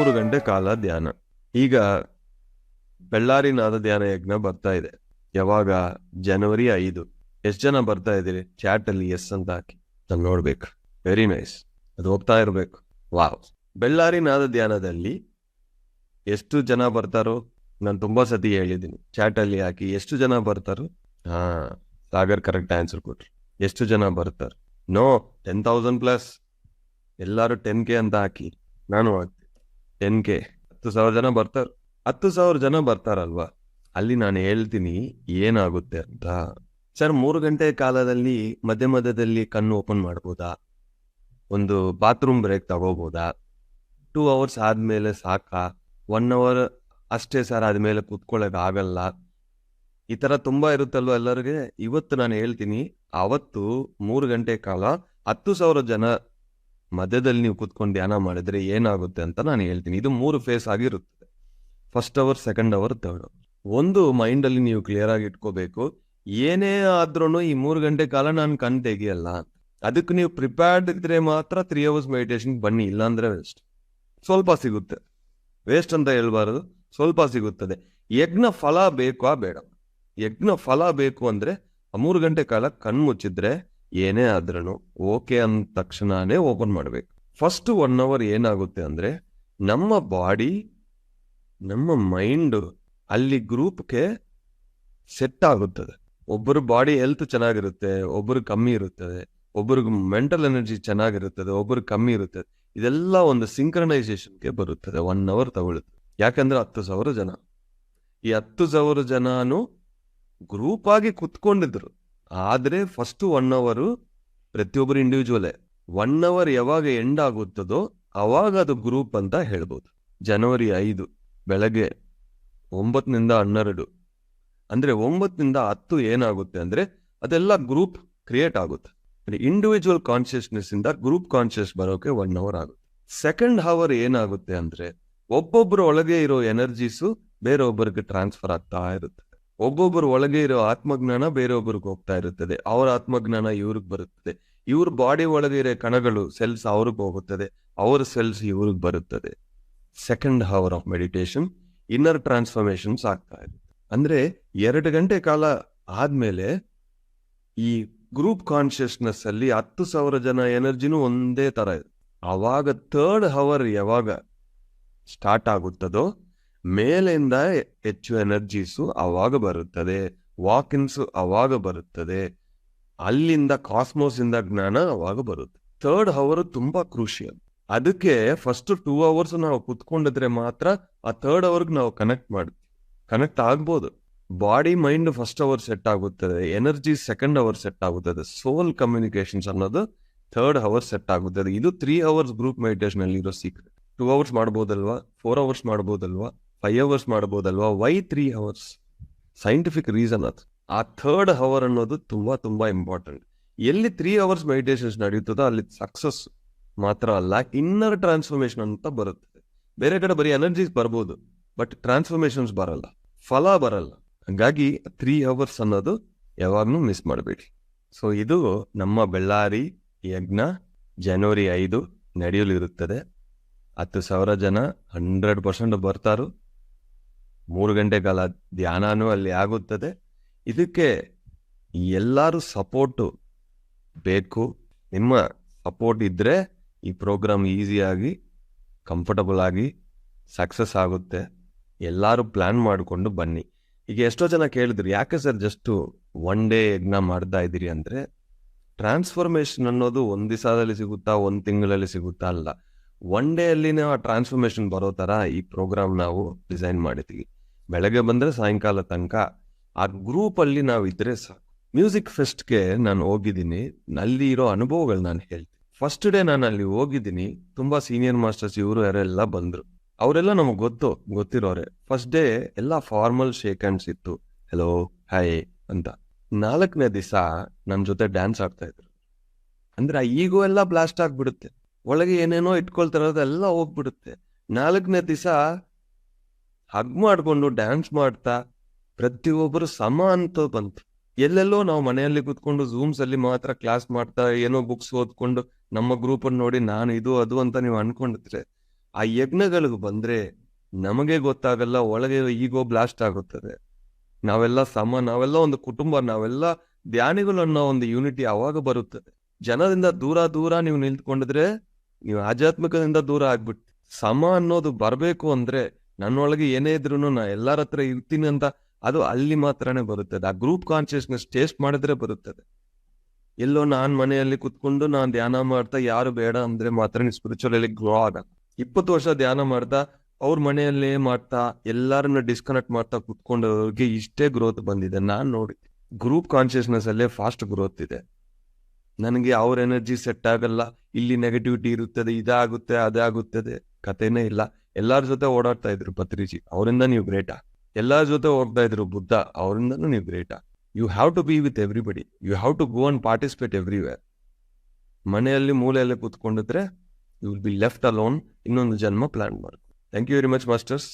ಮೂರು ಗಂಟೆ ಕಾಲ ಧ್ಯಾನ. ಈಗ ಬೆಳ್ಳಾರಿ ನಾದ ಧ್ಯಾನ ಯಜ್ಞ ಬರ್ತಾ ಇದೆ. ಯಾವಾಗ? ಜನವರಿ ಐದು. ಎಷ್ಟು ಜನ ಬರ್ತಾ ಇದ್ದೀರಿ? ಚಾಟ್ ಅಲ್ಲಿ ಎಸ್ ಅಂತ ಹಾಕಿ. ನಾನು ನೋಡ್ಬೇಕು. ವೆರಿ ನೈಸ್ ಅದು ಹೋಗ್ತಾ ಇರ್ಬೇಕು. ವಾವ್ ಬೆಳ್ಳಾರಿ ನಾದ ಧ್ಯಾನದಲ್ಲಿ ಎಷ್ಟು ಜನ ಬರ್ತಾರೋ? ನಾನು ತುಂಬಾ ಸತಿ ಹೇಳಿದ್ದೀನಿ. ಚಾಟ್ ಅಲ್ಲಿ ಹಾಕಿ ಎಷ್ಟು ಜನ ಬರ್ತಾರೋ? ಹಾ, ಸಾಗರ್ ಕರೆಕ್ಟ್ ಆನ್ಸರ್ ಕೊಟ್ರು. ಎಷ್ಟು ಜನ ಬರ್ತಾರೆ? ನೋ ಟೆನ್ ತೌಸಂಡ್ ಪ್ಲಸ್ ಎಲ್ಲರೂ ಟೆನ್ ಕೆ ಅಂತ ಹಾಕಿ. ನಾನು ಟೆನ್ ಕೆ ಹತ್ತು ಸಾವಿರ ಜನ ಬರ್ತಾರೆ, ಹತ್ತು ಸಾವಿರ ಜನ ಬರ್ತಾರಲ್ವಾ? ಅಲ್ಲಿ ನಾನು ಹೇಳ್ತೀನಿ, ಏನಾಗುತ್ತೆ ಅಂತ. ಸರ್, ಮೂರು ಗಂಟೆ ಕಾಲದಲ್ಲಿ ಮಧ್ಯ ಮಧ್ಯದಲ್ಲಿ ಕಣ್ಣು ಓಪನ್ ಮಾಡ್ಬೋದಾ? ಒಂದು ಬಾತ್ರೂಮ್ ಬ್ರೇಕ್ ತಗೋಬೋದಾ? ಟೂ ಅವರ್ಸ್ ಆದ್ಮೇಲೆ ಸಾಕಾ? ಒನ್ ಅವರ್ ಅಷ್ಟೇ ಸರ್, ಆದ್ಮೇಲೆ ಕೂತ್ಕೊಳ್ಳೋಕೆ ಆಗಲ್ಲ. ಈ ಥರ ತುಂಬಾ ಇರುತ್ತಲ್ವ ಎಲ್ಲರಿಗೆ? ಇವತ್ತು ನಾನು ಹೇಳ್ತೀನಿ, ಅವತ್ತು ಮೂರು ಗಂಟೆ ಕಾಲ ಹತ್ತು ಸಾವಿರ ಜನ ಮಧ್ಯದಲ್ಲಿ ನೀವು ಕುತ್ಕೊಂಡು ಧ್ಯಾನ ಮಾಡಿದ್ರೆ ಏನಾಗುತ್ತೆ ಅಂತ ನಾನು ಹೇಳ್ತೀನಿ. ಇದು ಮೂರು ಫೇಸ್ ಆಗಿರುತ್ತೆ first hour second hour third hour ಒಂದು ಮೈಂಡಲ್ಲಿ ನೀವು ಕ್ಲಿಯರ್ ಆಗಿ ಇಟ್ಕೋಬೇಕು. ಏನೇ ಆದ್ರೂ ಈ ಮೂರು ಗಂಟೆ ಕಾಲ ನಾನು ಕಣ್ ತೆಗಿಯಲ್ಲ. ಅದಕ್ಕೆ ನೀವು ಪ್ರಿಪೇರ್ಡ್ ಇದ್ರೆ ಮಾತ್ರ ತ್ರೀ ಅವರ್ಸ್ ಮೆಡಿಟೇಷನ್ ಬನ್ನಿ. ಇಲ್ಲಾಂದ್ರೆ ವೇಸ್ಟ್ ಸ್ವಲ್ಪ ಸಿಗುತ್ತೆ. ವೇಸ್ಟ್ ಅಂತ ಹೇಳ್ಬಾರದು. ಸ್ವಲ್ಪ ಸಿಗುತ್ತದೆ. ಯಜ್ಞ ಫಲ ಬೇಕಾ ಬೇಡ. ಯಜ್ಞ ಫಲ ಬೇಕು ಅಂದ್ರೆ ಆ ಮೂರು ಗಂಟೆ ಕಾಲ ಕಣ್ಣು ಮುಚ್ಚಿದ್ರೆ ಏನೇ ಆದ್ರೂ ಓಕೆ ಅಂದ ತಕ್ಷಣನೇ ಓಪನ್ ಮಾಡಬೇಕು. ಫಸ್ಟ್ ಒನ್ ಅವರ್ ಏನಾಗುತ್ತೆ ಅಂದ್ರೆ ನಮ್ಮ ಬಾಡಿ, ನಮ್ಮ ಮೈಂಡ್ ಅಲ್ಲಿ ಗ್ರೂಪ್ಗೆ ಸೆಟ್ ಆಗುತ್ತದೆ. ಒಬ್ಬರ ಬಾಡಿ ಹೆಲ್ತ್ ಚೆನ್ನಾಗಿರುತ್ತೆ, ಒಬ್ಬರು ಕಮ್ಮಿ ಇರುತ್ತದೆ, ಒಬ್ಬರಿಗೆ ಮೆಂಟಲ್ ಎನರ್ಜಿ ಚೆನ್ನಾಗಿರುತ್ತದೆ, ಒಬ್ಬರು ಕಮ್ಮಿ ಇರುತ್ತದೆ. ಇದೆಲ್ಲ ಒಂದು ಸಿಂಕ್ರನೈಸೇಷನ್ಗೆ ಬರುತ್ತದೆ ಒನ್ ಅವರ್ ತಗೊಳ್ಳುತ್ತೆ ಯಾಕಂದ್ರೆ ಹತ್ತು ಸಾವಿರ ಜನ. ಈ ಹತ್ತು ಸಾವಿರ ಜನನು ಗ್ರೂಪ್ ಆಗಿ ಕುತ್ಕೊಂಡಿದ್ರು. ಆದ್ರೆ ಫಸ್ಟ್ ಒನ್ ಅವರು ಪ್ರತಿಯೊಬ್ಬರು ಇಂಡಿವಿಜುವಲೇ ಒನ್ ಅವರ್ ಯಾವಾಗ ಎಂಡ್ ಆಗುತ್ತದೋ ಅವಾಗ ಅದು ಗ್ರೂಪ್ ಅಂತ ಹೇಳ್ಬೋದು. ಜನವರಿ ಐದು, ಬೆಳಗ್ಗೆ ಒಂಬತ್ತನಿಂದ ಹನ್ನೆರಡು. ಅಂದ್ರೆ ಒಂಬತ್ತನಿಂದ ಹತ್ತು ಏನಾಗುತ್ತೆ ಅಂದ್ರೆ ಅದೆಲ್ಲ ಗ್ರೂಪ್ ಕ್ರಿಯೇಟ್ ಆಗುತ್ತೆ. ಇಂಡಿವಿಜುವಲ್ ಕಾನ್ಷಿಯಸ್ನೆಸ್ ಇಂದ ಗ್ರೂಪ್ ಕಾನ್ಷಿಯಸ್ ಬರೋಕೆ ಒನ್ ಅವರ್ ಆಗುತ್ತೆ. ಸೆಕೆಂಡ್ ಅವರ್ ಏನಾಗುತ್ತೆ ಅಂದ್ರೆ ಒಬ್ಬೊಬ್ಬರ ಒಳಗೆ ಇರೋ ಎನರ್ಜೀಸು ಬೇರೊಬ್ಬರಿಗೆ ಟ್ರಾನ್ಸ್ಫರ್ ಆಗ್ತಾ ಇರುತ್ತೆ. ಒಬ್ಬೊಬ್ಬರ ಒಳಗೆ ಇರೋ ಆತ್ಮಜ್ಞಾನ ಬೇರೊಬ್ಬರಿಗೆ ಹೋಗ್ತಾ ಇರುತ್ತದೆ. ಅವರ ಆತ್ಮಜ್ಞಾನ ಇವ್ರಿಗೆ ಬರುತ್ತದೆ. ಇವ್ರ ಬಾಡಿ ಒಳಗೆ ಇರೋ ಕಣಗಳು ಸೆಲ್ಸ್ ಅವ್ರಿಗೆ ಹೋಗುತ್ತದೆ. ಅವರ ಸೆಲ್ಸ್ ಇವ್ರಿಗೆ ಬರುತ್ತದೆ. Second hour of meditation inner transformations ಆಗ್ತಾ ಇರುತ್ತೆ. ಅಂದ್ರೆ ಎರಡು ಗಂಟೆ ಕಾಲ ಆದ್ಮೇಲೆ ಈ ಗ್ರೂಪ್ ಕಾನ್ಶಿಯಸ್ನೆಸ್ ಅಲ್ಲಿ ಹತ್ತು ಸಾವಿರ ಜನ ಎನರ್ಜಿನೂ ಒಂದೇ ತರ ಇದೆ ಅವಾಗ ಥರ್ಡ್ ಅವರ್ ಯಾವಾಗ ಸ್ಟಾರ್ಟ್ ಆಗುತ್ತದೋ ಮೇಲಿಂದ ಹೆಚ್ಚು ಎನರ್ಜೀಸು ಅವಾಗ ಬರುತ್ತದೆ ವಾಕಿನ್ಸು ಅವಾಗ ಬರುತ್ತದೆ, ಅಲ್ಲಿಂದ ಕಾಸ್ಮೋಸ್ ಇಂದ ಜ್ಞಾನ ಅವಾಗ ಬರುತ್ತೆ. ಥರ್ಡ್ ಅವರ್ ತುಂಬಾ ಕ್ರೂಷಿಯಲ್ ಅದಕ್ಕೆ ಫಸ್ಟ್ ಟೂ ಅವರ್ಸ್ ನಾವು ಕುತ್ಕೊಂಡಿದ್ರೆ ಮಾತ್ರ ಆ ಥರ್ಡ್ ಅವರ್ಗೆ ನಾವು ಕನೆಕ್ಟ್ ಮಾಡ್ತೀವಿ ಕನೆಕ್ಟ್ ಆಗ್ಬೋದು. Body mind first hour set ಆಗುತ್ತದೆ ಎನರ್ಜಿ ಸೆಕೆಂಡ್ ಅವರ್ ಸೆಟ್ ಆಗುತ್ತದೆ ಸೋಲ್ ಕಮ್ಯುನಿಕೇಶನ್ಸ್ ಅನ್ನೋದು ಥರ್ಡ್ ಅವರ್ ಸೆಟ್ ಆಗುತ್ತದೆ. ಇದು ತ್ರೀ ಅವರ್ಸ್ ಗ್ರೂಪ್ ಮೆಡಿಟೇಷನ್ ಅಲ್ಲಿ ಇರೋ ಸೀಕ್ರೆಟ್ ಟೂ ಅವರ್ಸ್ ಮಾಡ್ಬೋದಲ್ವಾ? ಫೋರ್ ಅವರ್ಸ್ ಮಾಡ್ಬೋದಲ್ವಾ? Five hours ಮಾಡ್ಬೋದಲ್ವಾ? Why three hours scientific reason ಅದು. ಆ ಥರ್ಡ್ ಅವರ್ ಅನ್ನೋದು ತುಂಬ ತುಂಬ ಇಂಪಾರ್ಟೆಂಟ್ ಎಲ್ಲಿ ತ್ರೀ ಅವರ್ಸ್ ಮೆಡಿಟೇಷನ್ಸ್ ನಡೆಯುತ್ತದೋ ಅಲ್ಲಿ ಸಕ್ಸಸ್ ಮಾತ್ರ ಅಲ್ಲ ಇನ್ನರ್ ಟ್ರಾನ್ಸ್ಫಾರ್ಮೇಶನ್ ಅಂತ ಬರುತ್ತೆ. ಬೇರೆ ಕಡೆ ಬರೀ ಎನರ್ಜೀಸ್ ಬರ್ಬೋದು ಬಟ್ ಟ್ರಾನ್ಸ್ಫಾರ್ಮೇಶನ್ಸ್ ಬರಲ್ಲ. ಫಲ ಬರಲ್ಲ. ಹಾಗಾಗಿ ತ್ರೀ ಅವರ್ಸ್ ಅನ್ನೋದು ಯಾವಾಗ್ಲೂ ಮಿಸ್ ಮಾಡಬೇಡಿ. ಸೊ ಇದು ನಮ್ಮ ಬೆಳ್ಳಾರಿ ಯಜ್ಞ ಜನವರಿ ಐದು ನಡೆಯಲಿರುತ್ತದೆ. ಹತ್ತು ಸಾವಿರ ಜನ ಹಂಡ್ರೆಡ್ ಪರ್ಸೆಂಟ್ ಬರ್ತಾರು. ಮೂರು ಗಂಟೆ ಕಾಲ ಧ್ಯಾನನೂ ಅಲ್ಲಿ ಆಗುತ್ತದೆ. ಇದಕ್ಕೆ ಎಲ್ಲರೂ ಸಪೋರ್ಟು ಬೇಕು. ನಿಮ್ಮ ಸಪೋರ್ಟ್ ಇದ್ದರೆ ಈ ಪ್ರೋಗ್ರಾಮ್ ಈಸಿಯಾಗಿ, ಕಂಫರ್ಟಬಲ್ ಆಗಿ ಸಕ್ಸಸ್ ಆಗುತ್ತೆ. ಎಲ್ಲರೂ ಪ್ಲ್ಯಾನ್ ಮಾಡಿಕೊಂಡು ಬನ್ನಿ. ಈಗ ಎಷ್ಟೋ ಜನ ಕೇಳಿದ್ರು, ಯಾಕೆ ಸರ್ ಜಸ್ಟು ಒನ್ ಡೇ ಯಜ್ಞ ಮಾಡ್ತಾ ಇದ್ದೀರಿ? ಅಂದರೆ ಟ್ರಾನ್ಸ್ಫಾರ್ಮೇಶನ್ ಅನ್ನೋದು ಒಂದು ದಿವಸದಲ್ಲಿ ಸಿಗುತ್ತಾ, ಒಂದು ತಿಂಗಳಲ್ಲಿ ಸಿಗುತ್ತಾ ಅಲ್ಲ. ಒನ್ ಡೇ ಅಲ್ಲಿನೇ ಆ ಟ್ರಾನ್ಸ್ಫಾರ್ಮೇಶನ್ ಬರೋ ಥರ ಈ ಪ್ರೋಗ್ರಾಮ್ ನಾವು ಡಿಸೈನ್ ಮಾಡಿದ್ದೀವಿ. ಬೆಳಗ್ಗೆ ಬಂದರೆ ಸಾಯಂಕಾಲ ತನಕ ಆ ಗ್ರೂಪಲ್ಲಿ ನಾವು ಇದ್ರೆ ಸಾಕು. ಮ್ಯೂಸಿಕ್ ಫೆಸ್ಟ್ಗೆ ನಾನು ಹೋಗಿದ್ದೀನಿ. ಅಲ್ಲಿ ಇರೋ ಅನುಭವಗಳು ನಾನು ಹೇಳ್ತೀನಿ. ಫಸ್ಟ್ ಡೇ ನಾನು ಅಲ್ಲಿ ಹೋಗಿದ್ದೀನಿ. ತುಂಬಾ ಸೀನಿಯರ್ ಮಾಸ್ಟರ್ಸ್ ಇವರು ಯಾರೆಲ್ಲ ಬಂದ್ರು. ಅವರೆಲ್ಲ ನಮಗೆ ಗೊತ್ತು, ಗೊತ್ತಿರೋರೆ. ಫಸ್ಟ್ ಡೇ ಎಲ್ಲ ಫಾರ್ಮಲ್ ಶೇಕ್ ಹ್ಯಾಂಡ್ಸ್ ಇತ್ತು. ಹೆಲೋ ಹಾಯ್ ಅಂತ. ನಾಲ್ಕನೇ ದಿವಸ ನನ್ನ ಜೊತೆ ಡ್ಯಾನ್ಸ್ ಆಡ್ತಾ ಇದ್ರು. ಅಂದ್ರೆ ಈಗೋ ಎಲ್ಲ ಬ್ಲಾಸ್ಟ್ ಆಗ್ಬಿಡುತ್ತೆ. ಒಳಗೆ ಏನೇನೋ ಇಟ್ಕೊಳ್ತಾರದೆಲ್ಲ ಹೋಗ್ಬಿಡುತ್ತೆ. ನಾಲ್ಕನೇ ದಿವಸ ಹಗ್ ಮಾಡ್ಕೊಂಡು ಡ್ಯಾನ್ಸ್ ಮಾಡ್ತಾ ಪ್ರತಿಯೊಬ್ಬರು ಸಮ ಅಂತ ಬಂತು. ಎಲ್ಲೆಲ್ಲೋ ನಾವು ಮನೆಯಲ್ಲಿ ಕುತ್ಕೊಂಡು ಝೂಮ್ಸ್ ಅಲ್ಲಿ ಮಾತ್ರ ಕ್ಲಾಸ್ ಮಾಡ್ತಾ ಏನೋ ಬುಕ್ಸ್ ಓದ್ಕೊಂಡು ನಮ್ಮ ಗ್ರೂಪ್ ಅನ್ನು ನೋಡಿ ನಾನು ಇದು, ಅದು ಅಂತ ನೀವು ಅನ್ಕೊಂಡಿದ್ರೆ ಆ ಯಜ್ಞಗಳಿಗೆ ಬಂದ್ರೆ ನಮಗೆ ಗೊತ್ತಾಗಲ್ಲ, ಒಳಗೆ ಈಗೋ ಬ್ಲಾಸ್ಟ್ ಆಗುತ್ತದೆ. ನಾವೆಲ್ಲ ಸಮ, ನಾವೆಲ್ಲ ಒಂದು ಕುಟುಂಬ, ನಾವೆಲ್ಲ ಧ್ಯಾನಿಗಳು ಅನ್ನೋ ಒಂದು ಯೂನಿಟಿ ಅವಾಗ ಬರುತ್ತದೆ. ಜನದಿಂದ ದೂರ ದೂರ ನೀವು ನಿಂತ್ಕೊಂಡಿದ್ರೆ ನೀವು ಆಧ್ಯಾತ್ಮಿಕದಿಂದ ದೂರ ಆಗ್ಬಿಟ್ಟು ಸಮ ಅನ್ನೋದು ಬರಬೇಕು ಅಂದ್ರೆ ನನ್ನೊಳಗೆ ಏನೇ ಇದ್ರು ನಾ ಎಲ್ಲರ ಹತ್ರ ಇರ್ತೀನಿ ಅಂತ ಅದು ಅಲ್ಲಿ ಮಾತ್ರನೇ ಬರುತ್ತದೆ ಆ ಗ್ರೂಪ್ ಕಾನ್ಶಿಯಸ್ನೆಸ್ ಟೇಸ್ಟ್ ಮಾಡಿದ್ರೆ ಬರುತ್ತದೆ. ಎಲ್ಲೋ ನಾನ್ ಮನೆಯಲ್ಲಿ ಕುತ್ಕೊಂಡು ನಾನ್ ಧ್ಯಾನ ಮಾಡ್ತಾ ಯಾರು ಬೇಡ ಅಂದ್ರೆ ಮಾತ್ರ ಸ್ಪಿರಿಚುವಲಿ ಗ್ರೋ ಆಗ ಇಪ್ಪತ್ತು ವರ್ಷ ಧ್ಯಾನ ಮಾಡ್ತಾ, ಅವ್ರ ಮನೆಯಲ್ಲೇ ಮಾಡ್ತಾ, ಎಲ್ಲರನ್ನ ಡಿಸ್ಕನೆಕ್ಟ್ ಮಾಡ್ತಾ ಕುತ್ಕೊಂಡವ್ರಿಗೆ ಇಷ್ಟೇ ಗ್ರೋತ್ ಬಂದಿದೆ. ನಾನ್ ನೋಡಿ ಗ್ರೂಪ್ ಕಾನ್ಶಿಯಸ್ನೆಸ್ ಅಲ್ಲೇ ಫಾಸ್ಟ್ ಗ್ರೋತ್ ಇದೆ. ನನಗೆ ಅವ್ರ ಎನರ್ಜಿ ಸೆಟ್ ಆಗಲ್ಲ. ಇಲ್ಲಿ ನೆಗೆಟಿವಿಟಿ ಇರುತ್ತದೆ, ಇದಾಗುತ್ತೆ ಅದಾಗುತ್ತದೆ ಕಥೆನೇ ಇಲ್ಲ. ಎಲ್ಲಾರ ಜೊತೆ ಓಡಾಡ್ತಾ ಇದ್ರು ಪತ್ರಿಜಿ ಅವರಿಂದ ನೀವು ಗ್ರೇಟಾ ಎಲ್ಲಾರ ಜೊತೆ ಹೋಗ್ತಾ ಇದ್ರು ಬುದ್ಧ, ಅವರಿಂದನೂ ನೀವು Greta you have to be with everybody you have to go and participate everywhere ಮನೆಯಲ್ಲಿ ಮೂಲೆಯಲ್ಲಿ ಕೂತ್ಕೊಂಡಿದ್ರೆ you will be left alone ಇನ್ನೊಂದು ಜನ್ಮ ಪ್ಲಾನ್ ಮಾಡಿ. Thank you very much masters